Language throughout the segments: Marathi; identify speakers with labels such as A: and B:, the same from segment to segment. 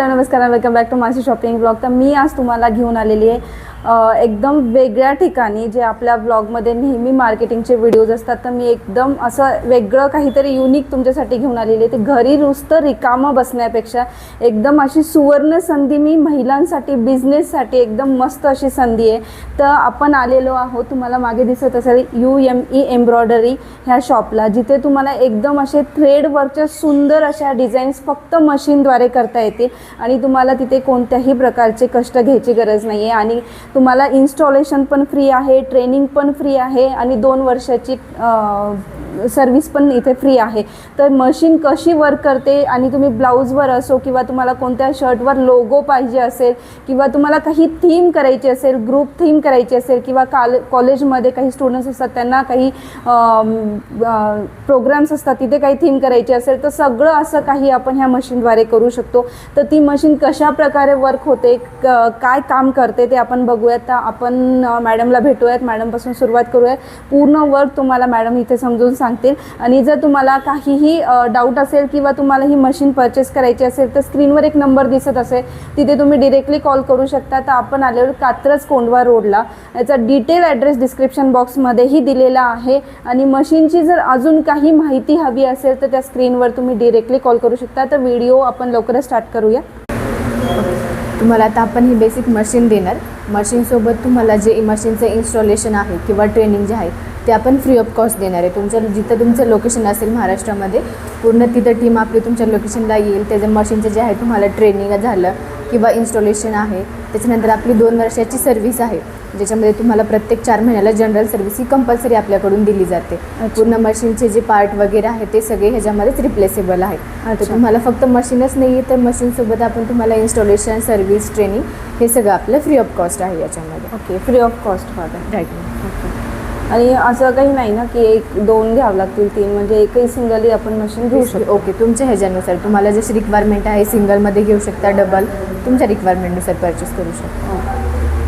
A: हॅलो नमस्कार वेलकम बॅक टू माझी शॉपिंग ब्लॉग. तर मी आज तुम्हाला घेऊन आलेली आहे एकदम वेगळ्या ठिकाणी जे आपल्या ब्लॉगमध्ये नेहमी मार्केटिंगचे व्हिडिओज असतात तर मी एकदम असं वेगळं काहीतरी युनिक तुमच्यासाठी घेऊन आलेली आहे. ते घरी नुसतं रिकामं बसण्यापेक्षा एकदम अशी सुवर्ण संधी मी महिलांसाठी बिझनेससाठी एकदम मस्त अशी संधी आहे. तर आपण आलेलो आहोत तुम्हाला मागे दिसत असेल यू एम ई एम्ब्रॉयडरी ह्या शॉपला जिथे तुम्हाला एकदम असे थ्रेडवरच्या सुंदर अशा डिझाईन्स फक्त मशीनद्वारे करता येतील आणि तुम्हाला तिथे कोणत्याही प्रकारचे कष्ट घ्यायची गरज नाही आहे आणि तुम्हाला इन्स्टॉलेशन पण फ्री आहे ट्रेनिंग पण फ्री आहे आणि दोन वर्षाची सर्विस पण इथे फ्री आहे. तर मशीन कशी वर्क करते आणि तुम्ही ब्लाऊजवर असो किंवा तुम्हाला कोणत्या शर्टवर लोगो पाहिजे असेल किंवा तुम्हाला काही थीम करायची असेल ग्रुप थीम करायची असेल किंवा काल कॉलेजमध्ये काही स्टुडंट्स असतात त्यांना काही प्रोग्राम्स असतात तिथे काही थीम करायची असेल तर सगळं असं काही आपण ह्या मशीनद्वारे करू शकतो. तर ती मशीन कशा प्रकारे वर्क होते क- काय काम करते ते आपण बघूयात. तर आपण मॅडमला भेटूयात. मॅडमपासून सुरुवात करूयात. पूर्ण वर्क तुम्हाला मॅडम इथे समजून सांगतील. आणि जर तुम्हाला काहीही डाऊट असेल किंवा तुम्हाला ही मशीन परचेस करायची असेल तर स्क्रीनवर एक नंबर दिसत असेल तिथे तुम्ही डिरेक्टली कॉल करू शकता. तर आपण आलेलो कात्रज कोंडवा रोडला याचा डिटेल ॲड्रेस डिस्क्रिप्शन बॉक्समध्येही दिलेला आहे. आणि मशीनची जर अजून काही माहिती हवी असेल तर त्या स्क्रीनवर तुम्ही डिरेक्टली कॉल करू शकता. तर व्हिडिओ आपण लवकरच स्टार्ट करूया.
B: तुम्हाला आता आपण ही बेसिक मशीन देणार. मशीनसोबत तुम्हाला जे मशीनचं इन्स्टॉलेशन आहे किंवा ट्रेनिंग जे आहे ते आपण फ्री ऑफ कॉस्ट देणार आहे. तुमच्या जिथं तुमचं लोकेशन असेल महाराष्ट्रामध्ये पूर्ण तिथं टीम आपली तुमच्या लोकेशनला येईल. त्याचं मशीनचं जे आहे तुम्हाला ट्रेनिंग झालं किंवा इन्स्टॉलेशन आहे. त्याच्यानंतर आपली दोन वर्षाची सर्व्हिस आहे. ज्याच्यामध्ये तुम्हाला प्रत्येक चार महिन्याला जनरल सर्व्हिस ही कंपल्सरी आपल्याकडून दिली जाते. पूर्ण मशीनचे जे पार्ट वगैरे आहे ते सगळे ह्याच्यामध्येच रिप्लेसेबल आहे तर. तुम्हाला फक्त मशीनच नाही आहे तर मशीनसोबत आपण तुम्हाला इन्स्टॉलेशन सर्व्हिस ट्रेनिंग हे सगळं आपलं फ्री ऑफ कॉस्ट आहे याच्यामध्ये.
A: Okay free of cost
B: right
A: आणि असं काही नाही ना की एक दोन घ्यावं लागतील तीन म्हणजे एकही सिंगली आपण मशीन घेऊ शकतो.
B: ओके तुमच्या ह्याच्यानुसार तुम्हाला जशी रिक्वायरमेंट आहे सिंगलमध्ये घेऊ शकता डबल तुमच्या रिक्वायरमेंटनुसार परचेस करू शकता.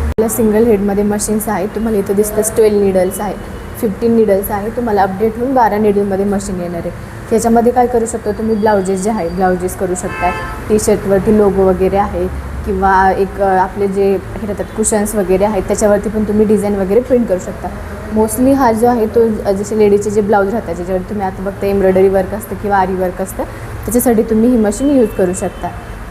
B: आपल्या सिंगल हेडमध्ये मशीन्स आहेत तुम्हाला इथं दिसतं ट्वेल्व निडल्स आहे फिफ्टीन निडल्स आहे तुम्हाला अपडेट होऊन बारा निडलमध्ये मशीन येणार आहे. त्याच्यामध्ये काय करू शकतो तुम्ही ब्लाउजेस जे आहे ब्लाउजेस करू शकता. टी शर्टवरती लोगो वगैरे आहे किंवा एक आपले जे हे राहतात कुशन्स वगैरे आहेत त्याच्यावरती पण तुम्ही डिझाईन वगैरे प्रिंट करू शकता. मोस्टली हा जो आहे तो जसे लेडीचे जे ब्लाऊज राहतात ज्याच्यावर तुम्ही आता बघता एम्ब्रॉयडरी वर्क असतं किंवा आरी वर्क असतं त्याच्यासाठी तुम्ही ही मशीन यूज करू शकता.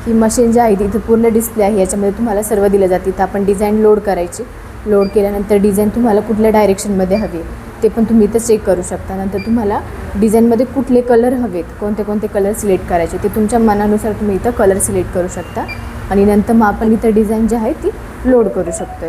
B: ही मशीन जी आहे ती इथं पूर्ण डिस्प्ले आहे याच्यामध्ये तुम्हाला सर्व दिलं जाते. तर आपण डिझाईन लोड करायची. लोड केल्यानंतर डिझाईन तुम्हाला कुठल्या डायरेक्शनमध्ये हवी आहे ते पण तुम्ही इथं चेक करू शकता. नंतर तुम्हाला डिझाईनमध्ये कुठले कलर हवेत कोणते कोणते कलर सिलेक्ट करायचे ते तुमच्या मनानुसार तुम्ही इथं कलर सिलेक्ट करू शकता. आणि नंतर मग आपण इथं डिझाईन जी आहे ती लोड करू शकतो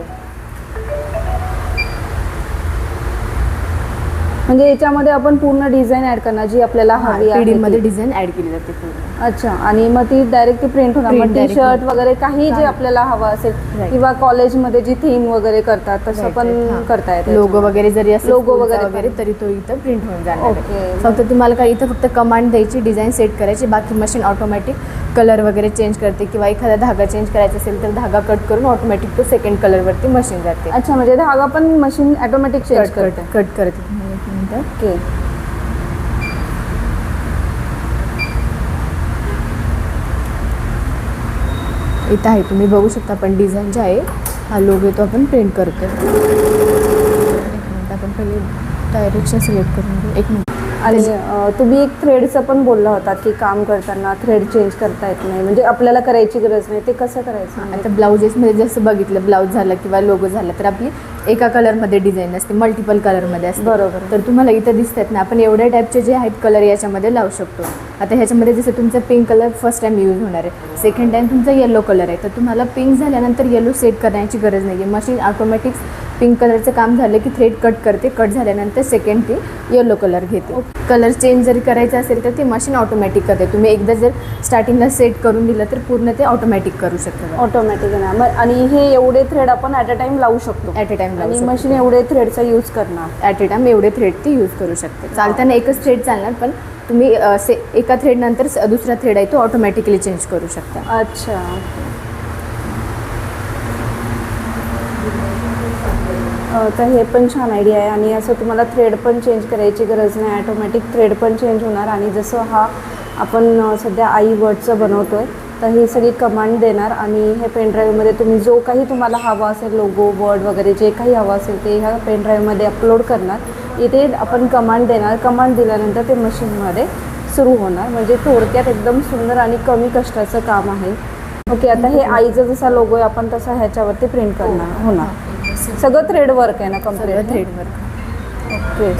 A: म्हणजे याच्यामध्ये आपण पूर्ण डिझाईन ऍड करणार जी आपल्याला हवी आहे
B: मध्ये
A: ती.
B: डिझाईन ॲड केली जाते पूर्ण
A: अच्छा आणि मग ती डायरेक्ट ती प्रिंट होणार
B: Print
A: मग टी
B: direct
A: शर्ट. वगैरे काही जे
B: काही.
A: आपल्याला हवं असेल
B: Right.
A: किंवा कॉलेजमध्ये जी थीम वगैरे करतात तसं
B: Right,
A: पण
B: right. हां.
A: करता येतं
B: लोगो वगैरे जरी असेल
A: Logo
B: school चा
A: वगैरे
B: वगैरे
A: पण.
B: तरी तो इथं प्रिंट होऊन जाणार
A: Okay.
B: आहे फक्त तुम्हाला काय इथं फक्त कमांड द्यायची डिझाईन सेट करायची बाकी मशीन ऑटोमॅटिक कलर वगैरे चेंज करते किंवा एखादा धागा चेंज करायचा असेल तर धागा कट करून ऑटोमॅटिक तो सेकंड कलरवरती मशीन जाते
A: अच्छा म्हणजे धागा पण मशीन ऑटोमॅटिक चेंज करते
B: कट करते
A: ओके.
B: इथं आहे तुम्ही बघू शकता पण डिझाईन जे आहे हा लोगो तो आपण प्रिंट करतो एक मिनिट आपण पहिले डायरेक्शन सिलेक्ट करून घेऊ. एक मिनिट.
A: आणि तुम्ही एक थ्रेडचं पण बोलला होता की काम करताना थ्रेड चेंज करता येत नाही. म्हणजे आपल्याला करायची गरज नाही. ते कसं करायचं?
B: आता ब्लाउजेसमध्ये जसं बघितलं ब्लाऊज झालं किंवा लोगो झाला तर आपली एका कलरमध्ये डिझाईन असते मल्टिपल कलरमध्ये असते.
A: बरोबर.
B: तर तुम्हाला इथं दिसतात ना आपण एवढ्या टाईपचे जे आहेत कलर याच्यामध्ये लावू शकतो. आता ह्याच्यामध्ये जसं तुमचं pink colour first time use होणार आहे. सेकंड टाईम तुमचा येलो कलर आहे. तर तुम्हाला पिंक झाल्यानंतर येलो सेट करण्याची गरज नाही आहे मशीन ऑटोमॅटिक पिंक कलरचं काम झालं की थ्रेड कट करते. कट झाल्यानंतर सेकंड ती येलो कलर घेते. कलर चेंज जर करायचं असेल तर ते मशीन ऑटोमॅटिक करते. तुम्ही एकदा जर स्टार्टिंगला सेट करून दिलं तर पूर्ण ते ऑटोमॅटिक करू शकता
A: ऑटोमॅटिक मग आणि हे एवढे थ्रेड आपण ॲट अ टाइम लावू शकतो.
B: ॲट अ टाइम
A: आणि मशीन एवढे थ्रेडचा यूज करणार.
B: ॲट अ टाइम एवढे थ्रेड ती यूज करू शकते. चालताना एकच थ्रेड चालणार पण तुम्ही अ, से एका थ्रेड नंतर स- दुसरा थ्रेड आहे तो ऑटोमॅटिकली चेंज करू शकता.
A: अच्छा. तर हे पण छान आयडिया आहे आणि असं तुम्हाला थ्रेड पण चेंज करायची गरज नाही. ॲटोमॅटिक थ्रेड पण चेंज होणार आणि जसं हा आपण सध्या आई वर्डचं बनवतो आहे तर ही सगळी कमांड देणार आणि हे पेनड्राईव्हमध्ये तुम्ही जो काही तुम्हाला हवा असेल लोगो वर्ड वगैरे जे काही हवं असेल ते ह्या पेनड्राईव्हमध्ये अपलोड करणार. इथे आपण कमांड देणार. कमांड दिल्यानंतर ते मशीनमध्ये सुरू होणार. म्हणजे थोडक्यात एकदम सुंदर आणि कमी कष्टाचं काम आहे. ओके आता हे आईचा जसा लोगो आहे आपण तसा ह्याच्यावरती प्रिंट करणार. होणार सगळं थ्रेड वर्क आहे ना कंप्लीट
B: थ्रेडवर्क
A: ओके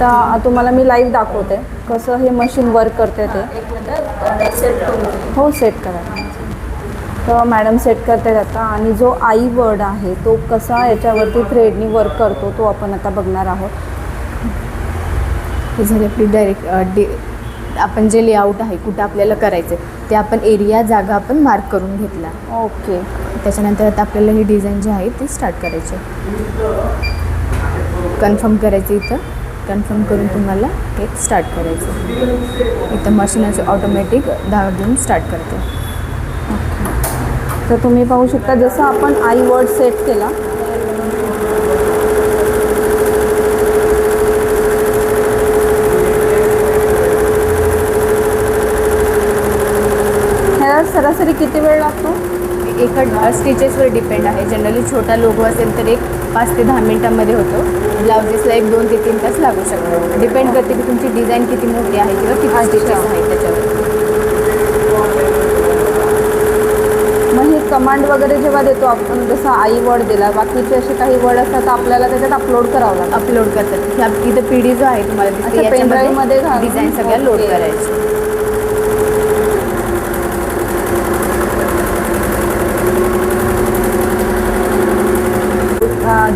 A: तर तुम्हाला मी लाईव्ह दाखवते. कसं हे मशीन वर्क करते ते. हो सेट करा. तर मॅडम सेट करते आता. आणि जो आई वर्ड आहे तो कसा याच्यावरती थ्रेडनी वर्क करतो तो आपण आता बघणार आहोत.
B: हे झाली आपली डायरेक्ट डे आपण जे लेआउट आहे कुठं आपल्याला करायचं आहे ते आपण एरिया जागा आपण मार्क करून घेतला.
A: ओके
B: त्याच्यानंतर आता आपल्याला ही डिझाईन जी आहे ती स्टार्ट करायची कन्फर्म करायचं इथं. कन्फर्म करून तुम्हाला हे स्टार्ट करायचं इथं मशीन असं ऑटोमॅटिक धागा घेऊन स्टार्ट करते.
A: तर तुम्ही पाहू शकता जसं आपण आई वर्ड सेट केला सरासरी किती वेळ लागतो?
B: एका स्टिचेसवर डिपेंड आहे. जनरली छोटा लोगो असेल तर एक पाच ते दहा मिनटामध्ये होतो. ब्लाउजेसला एक दोन ते तीन तास लागू शकतो. डिपेंड करते की तुमची डिझाईन किती मोठी आहे किंवा किती स्टिचेस आहेत त्याच्यावर.
A: मग हे कमांड वगैरे जेव्हा देतो आपण जसं आई वर्ड दिला बाकीचे असे काही वर्ड असतात तर आपल्याला त्याच्यात अपलोड करावं लागतं.
B: अपलोड करतात. इथं पी डी जो आहे तुम्हाला डिझाईन सगळ्या लोड. करायची.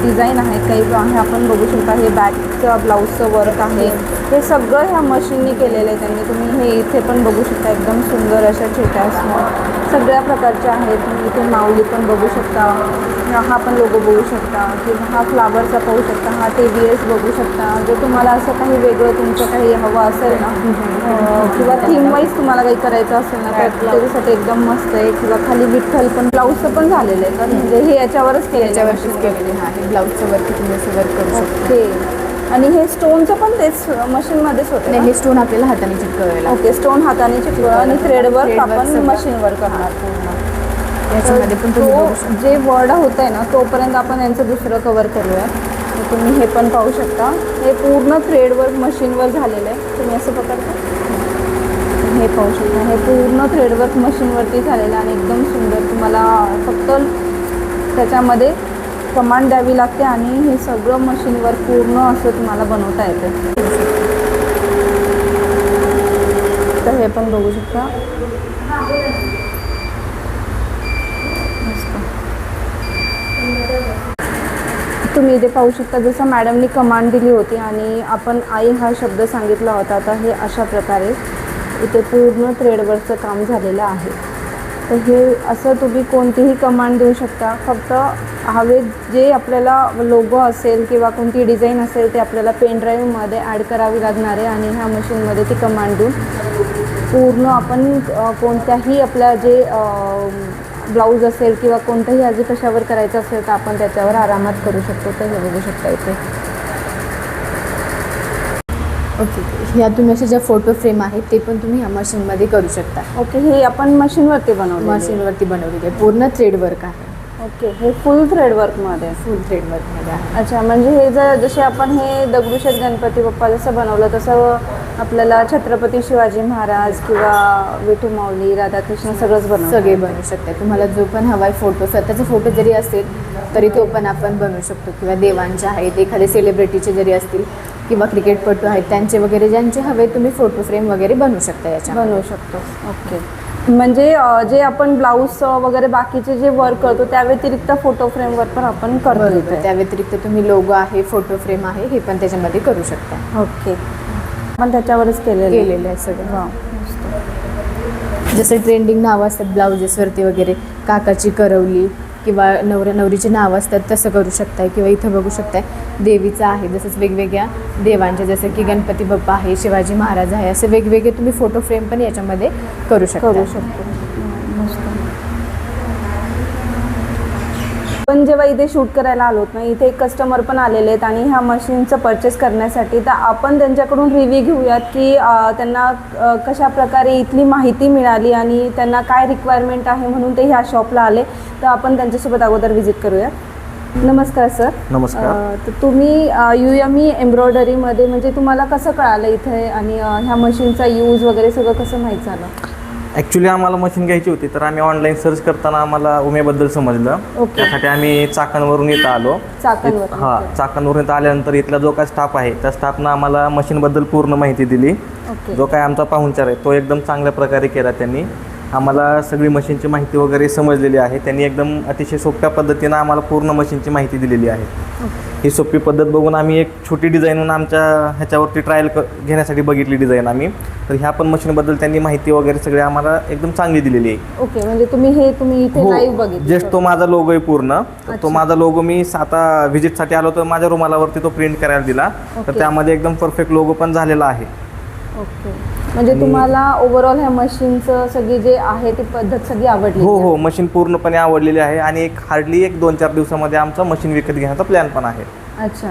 A: डिझाईन आहेत काही आहे आपण बघू शकता हे बॅकचं ब्लाऊजचं वर्क आहे. हे सगळं ह्या मशीननी केलेलं आहे त्यांनी. तुम्ही हे इथे पण बघू शकता एकदम सुंदर अशा छोट्या small सगळ्या प्रकारच्या आहेत. तुम्ही इथे माऊली पण बघू शकता. हा पण लोगो बघू शकता. किंवा हा फ्लावरचा पाहू शकता. हा टी बी एस बघू शकता. जर तुम्हाला असं काही वेगळं तुमचं काही हवं असेल ना किंवा थीम वाईज तुम्हाला काही करायचं असेल ना त्याच्यासाठी एकदम मस्त आहे. किंवा खाली विठ्ठल पण ब्लाऊजचं पण झालेलं आहे. तर म्हणजे हे याच्यावरच केलं
B: याच्यावरतीच केलेली हा हे ब्लाऊजचं वरती तुम्ही असं वर्क करू शकता.
A: आणि हे स्टोनचं पण तेच मशीनमध्येच होते?
B: हे स्टोन आपल्याला हाताने लागतात
A: ओके स्टोन हाताने चिटकवलं आणि थ्रेड वर्क
B: Thread work
A: आपण. मशीनवर करणार. पूर्ण.
B: याच्यामध्ये पण
A: तो जे वर्ड होत आहे ना तोपर्यंत आपण यांचं दुसरं कवर करूया. तुम्ही हे पण पाहू शकता. हे पूर्ण थ्रेड वर्क मशीनवर झालेलं आहे. तुम्ही असं पकडता. हे पाहू शकता. हे पूर्ण थ्रेड वर्क मशीनवरती झालेलं आहे आणि एकदम सुंदर. तुम्हाला फक्त त्याच्यामध्ये कमांड द्यावी लागते आणि हे सगळं मशीनवर पूर्ण असं तुम्हाला बनवता येतं. तर हे पण बघू शकता. तुम्ही इथे पाहू शकता जसं मॅडमनी कमांड दिली होती आणि आपण आई हा शब्द सांगितला होता आता हे अशा प्रकारे इथे पूर्ण थ्रेडवरचं काम झालेलं आहे. तर हे असं तुम्ही कोणतीही कमांड देऊ शकता. फक्त हवे जे आपल्याला लोगो असेल किंवा कोणती डिझाईन असेल ते आपल्याला पेनड्राईव्हमध्ये ॲड करावी लागणार आहे आणि ह्या मशीनमध्ये ती कमांड देऊन पूर्ण आपण कोणत्याही आपल्या जे ब्लाऊज असेल किंवा कोणतंही आजी कशावर करायचं असेल तर आपण त्याच्यावर आरामात करू शकतो. तर हे बघू शकता इथे.
B: ओके ह्या तुम्ही अशा ज्या फोटो फ्रेम आहेत ते पण तुम्ही ह्या मशीनमध्ये करू शकता.
A: ओके हे आपण मशीनवरती बनवलं
B: मशीनवरती बनवलेली. आहे पूर्ण थ्रेड वर्क आहे.
A: ओके हे फुल थ्रेड वर्कमध्ये
B: फुल थ्रेड वर्कमध्ये आहे.
A: अच्छा म्हणजे हे जर जसे आपण हे दगडूशेठ गणपती बाप्पा जसं बनवलं तसं आपल्याला छत्रपती शिवाजी महाराज किंवा विठू माऊली राधाकृष्ण सगळंच बनवलं
B: सगळे बनवू शकता तुम्हाला जो पण हवाय फोटो स्वतःचा फोटो जरी असेल तरी तो पण आपण बनवू शकतो. किंवा देवांचे आहेत एखादे सेलिब्रिटीचे जरी असतील किंवा क्रिकेटपटू आहेत त्यांचे वगैरे ज्यांचे हवे तुम्ही फोटो फ्रेम वगैरे बनवू शकता याच्या
A: बनवू शकतो. ओके म्हणजे जे आपण ब्लाऊज वगैरे बाकीचे जे वर्क करतो त्या व्यतिरिक्त फोटो फ्रेमवर पण आपण करतो.
B: त्या व्यतिरिक्त तुम्ही लोगो आहे फोटो फ्रेम आहे हे पण त्याच्यामध्ये करू शकता.
A: ओके पण त्याच्यावरच केलेलं.
B: केलेलं आहे सगळं.
A: मस्त.
B: जसं ट्रेंडिंग नावं असतात ब्लाउजेसवरती वगैरे काकाची करवली किंवा नवऱ्या नवरीचे नावं असतात तसं करू शकताय किंवा इथं बघू शकताय. देवीचं आहे जसंच वेगवेगळ्या देवांचे जसं की गणपती बाप्पा आहे शिवाजी महाराज आहे असे वेगवेगळे तुम्ही फोटो फ्रेम पण याच्यामध्ये करू शकता
A: करू शकतो. आपण जेव्हा इथे शूट करायला आलोत ना इथे एक कस्टमर पण आलेले आहेत आणि ह्या मशीनचं परचेस करण्यासाठी तर आपण त्यांच्याकडून रिव्ह्यू घेऊयात की त्यांना कशा प्रकारे इथली माहिती मिळाली आणि त्यांना काय रिक्वायरमेंट आहे म्हणून ते ह्या शॉपला आले. तर आपण त्यांच्यासोबत अगोदर व्हिजिट करूयात. नमस्कार सर
C: नमस्कार.
A: तर तुम्ही यू एम ई एम्ब्रॉयडरीमध्ये म्हणजे तुम्हाला कसं कळालं इथे आणि ह्या मशीनचा यूज वगैरे सगळं कसं माहीत झालं?
C: ॲक्च्युली आम्हाला मशीन घ्यायची होती तर आम्ही ऑनलाईन सर्च करताना आम्हाला उमेबद्दल समजलं.
A: ओके.
C: त्यासाठी आम्ही चाकणवरून इथं आलो.
A: चाकणवरून,
C: हा. चाकणवरून इथं आल्यानंतर इथला जो काय स्टाफ आहे त्या स्टाफनं आम्हाला मशीनबद्दल पूर्ण माहिती दिली.
A: ओके
C: जो काय आमचा पाहुणचार आहे तो एकदम चांगल्या प्रकारे केला त्यांनी. आम्हाला सगळी मशीनची माहिती वगैरे समजलेली आहे. त्यांनी एकदम अतिशय सोप्या पद्धतीनं आम्हाला पूर्ण मशीनची माहिती दिलेली आहे. ही सोपी पद्धत बघून आम्ही एक छोटी डिझाईन म्हणून आमच्या ह्याच्यावरती ट्रायल क घेण्यासाठी बघितली डिझाईन आम्ही तर ह्या पण मशीनबद्दल त्यांनी माहिती वगैरे सगळी आम्हाला एकदम चांगली दिलेली आहे
A: ओके म्हणजे तुम्ही हे तुम्ही इथे लाईव्ह बघितलं
C: जस्ट हो. तो माझा लोगो आहे पूर्ण तर तो. माझा लोगो मी आता व्हिजिटसाठी आलो तर माझ्या रुमालावरती तो प्रिंट करायला दिला तर
A: ओके.
C: त्यामध्ये एकदम परफेक्ट लोगो पण झालेला आहे
A: ओके म्हणजे तुम्हाला ओव्हरऑल ह्या मशीनचं सगळी जे आहे ती पद्धत सगळी आवडली
C: हो हो मशीन पूर्णपणे आवडलेली आहे आणि एक हार्डली एक दोन चार दिवसामध्ये आमचा मशीन विकत घेण्याचा प्लॅन पण आहे.
A: अच्छा.